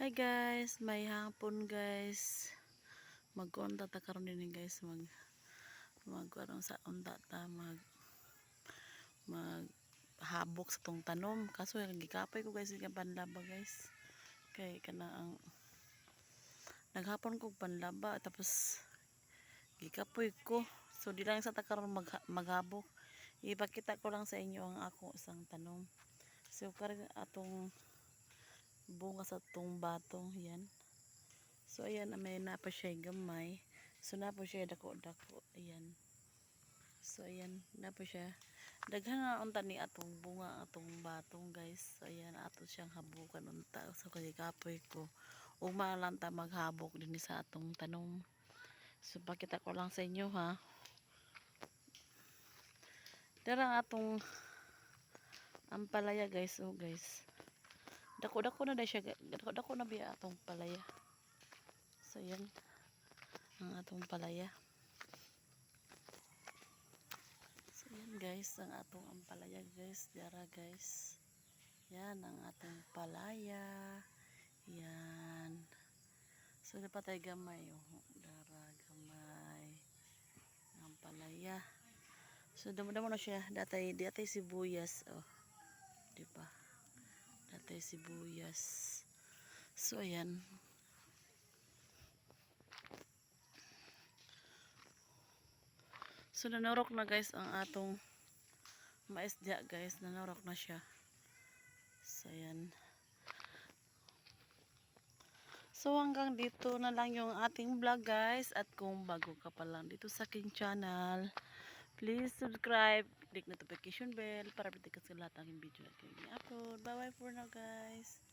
Hi guys, may hapon guys. Magkonta ta karon din guys. Mag mag ano sa unta ta mag mag habok sa tong tanom. Kaso gikapay ko guys yung panlaba guys. Kay kana ang naghapon ko panlaba tapos gikapoy ko. So di lang sa ta karon mag, maghabok. Ipakita ko lang sa inyo ang ako isang tanom. So karon atong bunga sa tong batong yan. So ayan may na pa siya gamay. So na po siya dako dako ayan. So ayan na po siya. Daghan na unta ni atong bunga atong batong guys. So ayan ato siyang habukan unta. So kay kapoy ko. Ugma lang ta maghabok din sa atong tanom so pakita ko lang sa inyo ha. Darang atong ampalaya guys. Oh guys dako dako na dahil siya dako dako na biya atong palaya? So yan ang atong palaya. So yan guys ang atong ampalaya guys dara guys. Yan ang atong palaya. Yan. So dapat tayo gamay oh dara gamay. Ang palaya. So damo-damo na siya. Datay datay sibuyas oh Datay sibuyas. So, ayan. So, nanurok na guys ang atong maisda guys. Nanurok na siya. So, ayan. So, hanggang dito na lang yung ating vlog guys. At kung bago ka pa lang dito sa aking channel, please subscribe, click notification bell para update ka sa lahat ng video na aking upload. Bye bye for now guys.